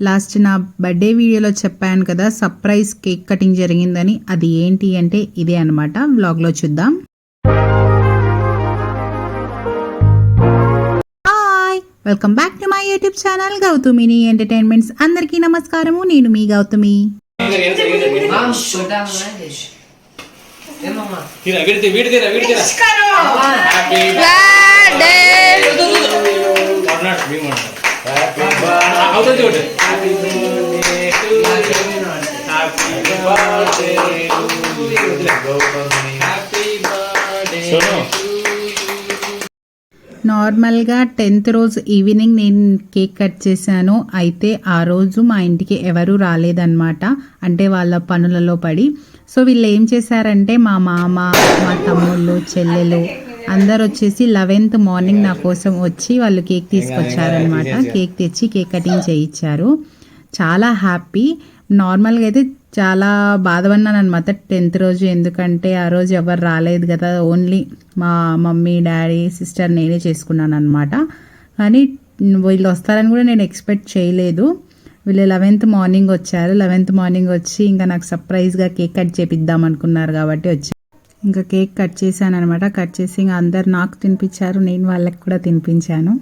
Last నా birthday వీడియోలో చెప్పాను కదా సర్ప్రైజ్ కేక్ కటింగ్ జరిగిందని అది ఏంటి అంటే ఇదే అనమాట వ్లాగ్లో చూద్దాం hi welcome back to my YouTube channel Gautamini entertainments అందరికీ నమస్కారము నేను మీ గౌతమి అవుతుంది నార్మల్గా టెన్త్ రోజు ఈవినింగ్ నేను కేక్ కట్ చేశాను. అయితే ఆ రోజు మా ఇంటికి ఎవరూ రాలేదన్నమాట. అంటే వాళ్ళ పనులలో పడి. సో వీళ్ళు ఏం చేశారంటే మా మామ మా తమ్ముళ్ళు చెల్లెలు అందరు వచ్చేసి లెవెన్త్ మార్నింగ్ నా కోసం వచ్చి వాళ్ళు కేక్ తీసుకొచ్చారనమాట కేక్ తెచ్చి కేక్ కటింగ్ చేయించారు చాలా హ్యాపీ. నార్మల్గా అయితే చాలా బాధపడినాను అనమాట టెన్త్ రోజు ఎందుకంటే ఆ రోజు ఎవరు రాలేదు కదా. ఓన్లీ మా మమ్మీ డాడీ సిస్టర్ నేనే చేసుకున్నాను అనమాట కానీ వీళ్ళు వస్తారని కూడా నేను ఎక్స్పెక్ట్ చేయలేదు. వీళ్ళు లెవెన్త్ మార్నింగ్ వచ్చారు. లెవెన్త్ మార్నింగ్ వచ్చి ఇంకా నాకు సర్ప్రైజ్గా కేక్ కట్ చేపిద్దాం అనుకున్నారు కాబట్టి వచ్చి ఇంకా కేక్ కట్ చేశాను అనమాట కట్ చేసి ఇంకా అందరు నాకు తినిపించారు. నేను వాళ్ళకి కూడా తినిపించాను.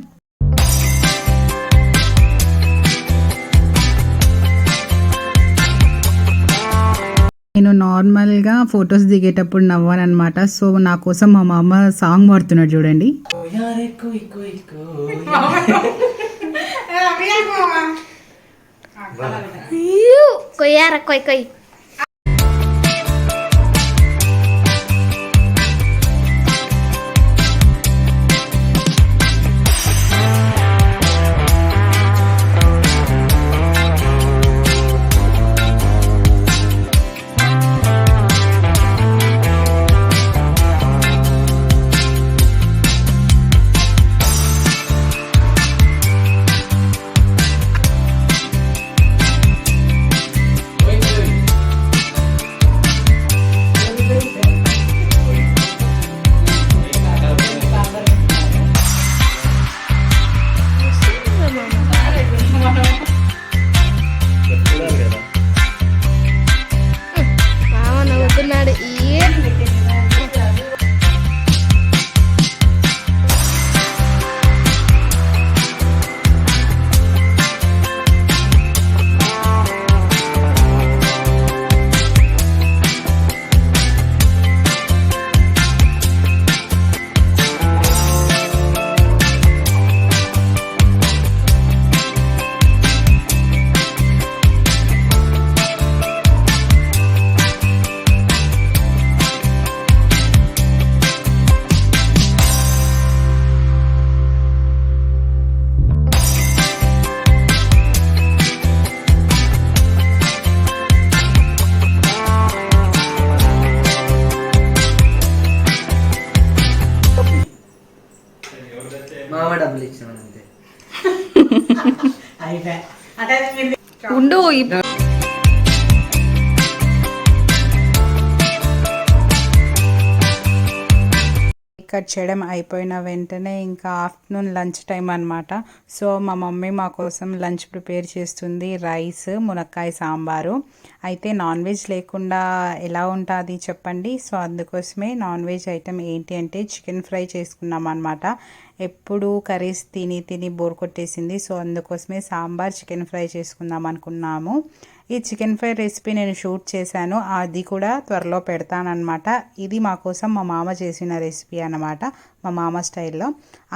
నేను నార్మల్గా ఫొటోస్ దిగేటప్పుడు నవ్వాను అనమాట సో నా కోసం మా మామ సాంగ్ పాడుతున్నాడు చూడండి. యారే కోయ్ కోయ్. కోయ్ Coiara, ഉണ്ടോ కట్ చేయడం అయిపోయిన వెంటనే ఇంకా ఆఫ్టర్నూన్ లంచ్ టైం అనమాట సో మా మమ్మీ మా కోసం లంచ్ ప్రిపేర్ చేస్తుంది రైస్ మునక్కాయ సాంబారు. అయితే నాన్ వెజ్ లేకుండా ఎలా ఉంటుంది చెప్పండి. సో అందుకోసమే నాన్ వెజ్ ఐటెం ఏంటి అంటే చికెన్ ఫ్రై చేసుకున్నాం అనమాట ఎప్పుడు కర్రీస్ తిని తిని బోర్ కొట్టేసింది. సో అందుకోసమే సాంబార్ చికెన్ ఫ్రై చేసుకుందాం అనుకున్నాము. ఈ చికెన్ ఫ్రై రెసిపీ నేను షూట్ చేశాను. అది కూడా త్వరలో పెడతానమాట ఇది మా కోసం మా మామ చేసిన రెసిపీ అన్నమాట మా మామ స్టైల్లో.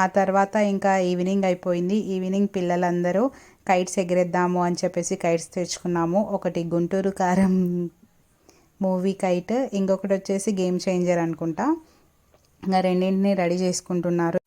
ఆ తర్వాత ఇంకా ఈవినింగ్ అయిపోయింది. ఈవినింగ్ పిల్లలందరూ కైట్స్ ఎగిరేద్దాము అని చెప్పేసి కైట్స్ తెచ్చుకున్నాము. ఒకటి గుంటూరు కారం మూవీ కైట్ ఇంకొకటి వచ్చేసి గేమ్ చేంజర్ అనుకుంటా. ఇంకా రెండింటిని రెడీ చేసుకుంటున్నారు.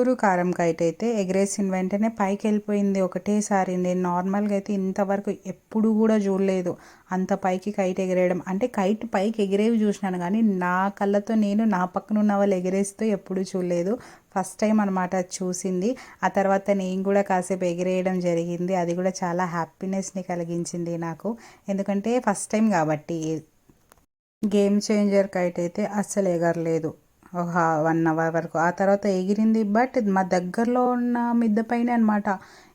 గుంటూరు కారం కైట్ అయితే ఎగరేసిన వెంటనే పైకి వెళ్ళిపోయింది ఒకటేసారి. నేను నార్మల్గా అయితే ఇంతవరకు ఎప్పుడు కూడా చూడలేదు అంత పైకి కైట్ ఎగరేయడం. అంటే కైట్ పైకి ఎగిరేవి చూసినాను కానీ నా కళ్ళతో నేను నా పక్కన ఉన్న వాళ్ళు ఎగిరేస్తూ ఎప్పుడు చూడలేదు. ఫస్ట్ టైం అనమాట చూసింది. ఆ తర్వాత నేను కూడా కాసేపు ఎగిరేయడం జరిగింది. అది కూడా చాలా హ్యాపీనెస్ని కలిగించింది నాకు. ఎందుకంటే ఫస్ట్ టైం కాబట్టి. గేమ్ చేంజర్ కైట్ అయితే అస్సలు ఎగరలేదు. ఒక వన్ అవర్ వరకు. ఆ తర్వాత ఎగిరింది బట్ మా దగ్గరలో ఉన్న మిద్దె పైన అనమాట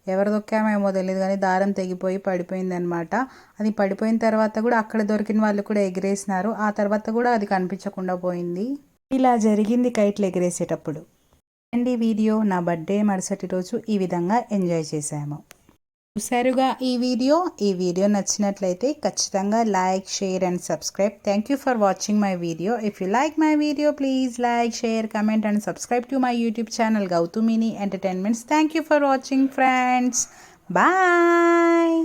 ఎవరు దొక్కామేమో తెలియదు కానీ దారం తెగిపోయి పడిపోయింది అనమాట అది పడిపోయిన తర్వాత కూడా అక్కడ దొరికిన వాళ్ళు కూడా ఎగిరేసినారు. ఆ తర్వాత కూడా అది కనిపించకుండా పోయింది. ఇలా జరిగింది కైట్లు ఎగిరేసేటప్పుడు. అండ్ ఈ వీడియో నా బర్త్డే మరుసటి రోజు ఈ విధంగా ఎంజాయ్ చేశాము. చూసారుగా ఈ వీడియో. ఈ వీడియో నచ్చినట్లయితే ఖచ్చితంగా like share and subscribe. Thank you for watching my video if you like my video please like share comment and subscribe to my YouTube channel Gautamini entertainments thank you for watching friends bye